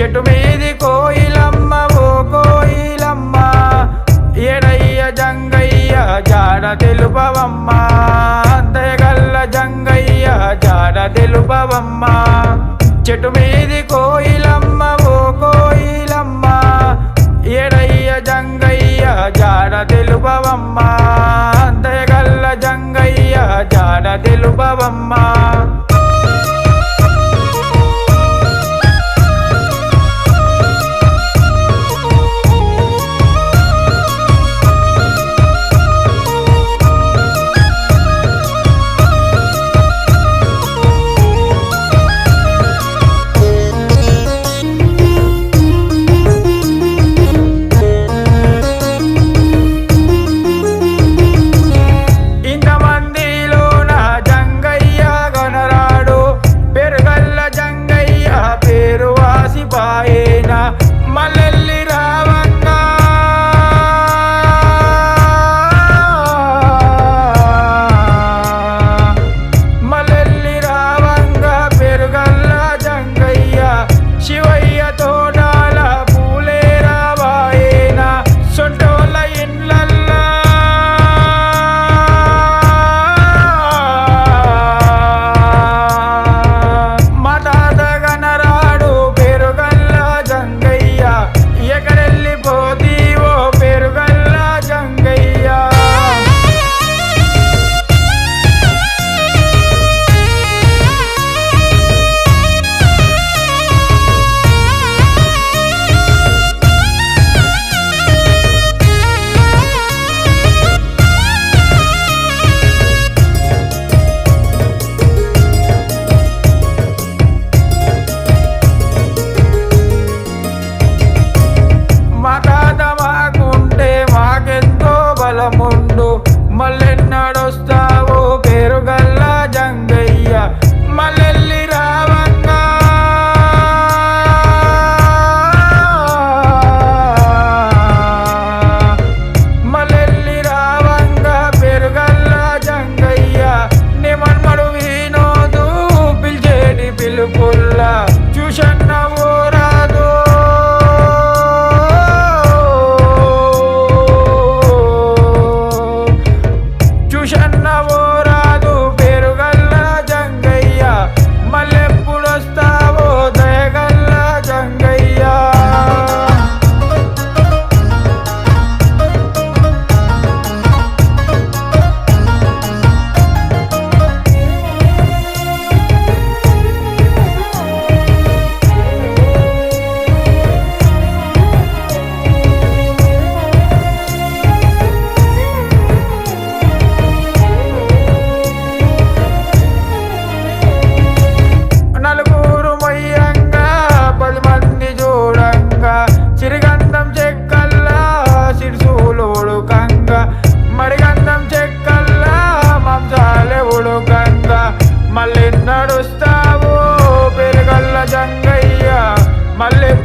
చెట్టు మీది కోయిలమ్మ ఓ కోయిలమ్మ. ఎడయ్య జంగయ్య జాడ తెలుపవమ్మ. అంతయగల్ల జంగయ్య జాడ తెలుపవమ్మ. చెట్టు మీది కోయిలమ్మ ఓ కోయిలమ్మ. ఎడయ్య జంగయ్య జాడ తెలుపవమ్మ. అంతయగల్ల జంగయ్య జాడ తెలుపవమ్మా. జంగయ్య పేరు వాసిపాయేన మల్లెల్లి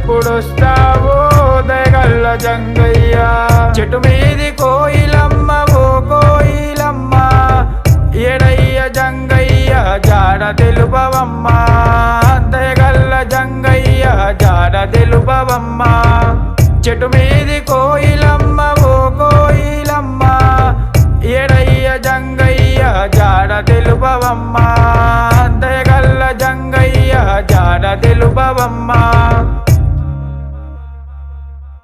ఎప్పుడొస్తావో దయగల్ల జంగయ్య. చెట్టు మీది కోయిలమ్మ ఓ కోయిలమ్మ. ఎడయ్య జంగయ్య జాడ తెలుపవమ్మ. దయగల్ల జంగయ్య జాడ తెలుపవమ్మ. చెట్టు మీది కోయిలమ్మ ఓ కోయిలమ్మ. ఎడయ్య జంగయ్య జాడ తెలుపవమ్మ. దయగల్ల జంగయ్య జాడ తెలుపవమ్మా.